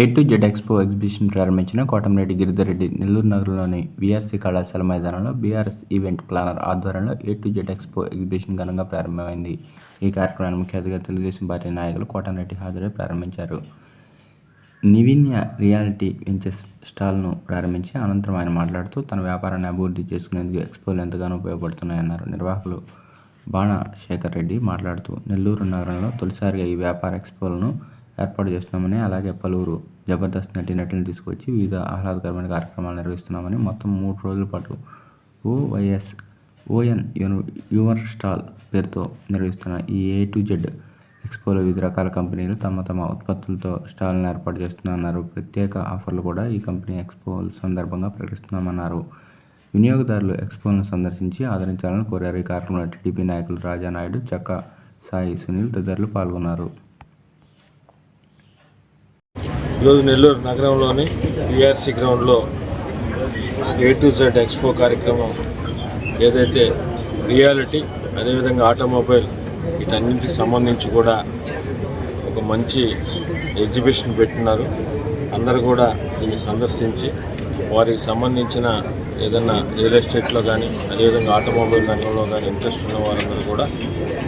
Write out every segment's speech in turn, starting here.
A to Z expo exhibition ప్రారంభించిన కోటమిరెడ్డి గిరిధర్రెడ్డి నెల్లూరు నగరంలోని VRC కళాశాల మైదానంలో బీఆర్ఎస్ ఈవెంట్ ప్లానర్ ఆధ్వర్యంలో A to Z expo exhibition ఘనంగా ప్రారంభమైంది. ఈ కార్యక్రమాన్ని ముఖ్య అతిథిగా తెలుగుదేశం పార్టీ నాయకులు కోటమిరెడ్డి హాజరై ప్రారంభించారు. నివిన్య రియాలిటీ వెంచర్స్ స్టాల్ను ప్రారంభించి అనంతరం ఆయన మాట్లాడుతూ తన వ్యాపారాన్ని అభివృద్ధి చేసుకునేందుకు ఎక్స్పోలు ఎంతగానో ఉపయోగపడుతున్నాయన్నారు. నిర్వాహకులు బాణ శేఖర్ రెడ్డి మాట్లాడుతూ నెల్లూరు నగరంలో తొలిసారిగా ఈ వ్యాపార ఎక్స్పోలను ఏర్పాటు చేస్తున్నామని అలాగే పలువురు జబర్దస్త్ నటీనటులను తీసుకొచ్చి వివిధ ఆహ్లాదకరమైన కార్యక్రమాలు నిర్వహిస్తున్నామని మొత్తం మూడు రోజుల పాటు ఓవైఎస్ ఓఎన్ యువర్ స్టాల్ పేరుతో నిర్వహిస్తున్న ఈ ఏ టు జెడ్ ఎక్స్పోలో వివిధ రకాల కంపెనీలు తమ తమ ఉత్పత్తులతో స్టాల్ను ఏర్పాటు చేస్తున్నామన్నారు. ప్రత్యేక ఆఫర్లు కూడా ఈ కంపెనీ ఎక్స్పో సందర్భంగా ప్రకటిస్తున్నామన్నారు. వినియోగదారులు ఎక్స్పోలను సందర్శించి ఆదరించాలని కోరారు. ఈ కార్యక్రమంలో టీడీపీ నాయకులు రాజానాయుడు చక్క సాయి సునీల్ తదితరులు పాల్గొన్నారు. ఈరోజు నెల్లూరు నగరంలోని విఆర్సీ గ్రౌండ్లో ఏ టు జెడ్ ఎక్స్పో కార్యక్రమం ఏదైతే రియాలిటీ అదేవిధంగా ఆటోమొబైల్ వీటన్నింటికి సంబంధించి కూడా ఒక మంచి ఎగ్జిబిషన్ పెట్టినారు. అందరూ కూడా దీన్ని సందర్శించి వారికి సంబంధించిన ఏదైనా రియల్ ఎస్టేట్లో కానీ అదేవిధంగా ఆటోమొబైల్ రంగంలో కానీ ఇంట్రెస్ట్ ఉన్న వారందరూ కూడా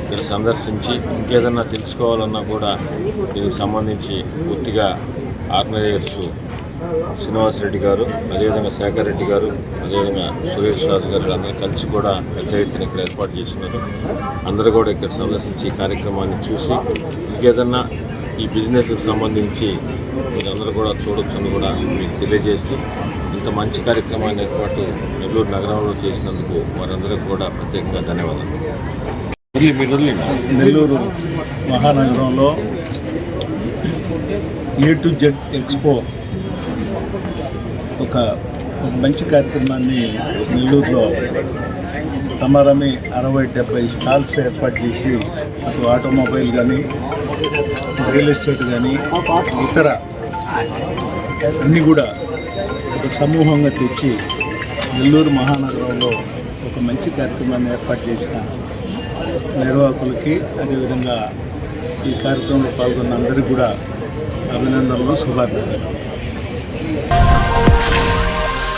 ఇక్కడ సందర్శించి ఇంకేదన్నా తెలుసుకోవాలన్నా కూడా దీనికి సంబంధించి పూర్తిగా ఆర్గనైజర్స్ శ్రీనివాస్ రెడ్డి గారు అదేవిధంగా శేఖర్ రెడ్డి గారు అదేవిధంగా సురేష్ రాజు గారు అందరూ కలిసి కూడా పెద్ద ఎత్తున ఇక్కడ ఏర్పాటు చేస్తున్నారు అందరూ కూడా ఇక్కడ సందర్శించి ఈ కార్యక్రమాన్ని చూసి ఇంకేదన్నా ఈ బిజినెస్కి సంబంధించి మీరందరూ కూడా చూడొచ్చని కూడా మీకు తెలియజేస్తూ ఇంత మంచి కార్యక్రమాన్ని ఏర్పాటు నెల్లూరు నగరంలో చేసినందుకు వారందరికీ కూడా ప్రత్యేకంగా ధన్యవాదాలు. నెల్లూరు మహానగరంలో ఏ టు జెడ్ ఎక్స్పో ఒక మంచి కార్యక్రమాన్ని నెల్లూరులో రమారమి అరవై డెబ్బై స్టాల్స్ ఏర్పాటు చేసి అటు ఆటోమొబైల్ కానీ రియల్ ఎస్టేట్ కానీ ఇతర అన్నీ కూడా ఒక సమూహంగా తెచ్చి నెల్లూరు మహానగరంలో ఒక మంచి కార్యక్రమాన్ని ఏర్పాటు చేసిన నిర్వాహకులకి అదేవిధంగా ఈ కార్యక్రమంలో పాల్గొన్న అందరికీ కూడా అభినందనలు శుభాకాంక్షలు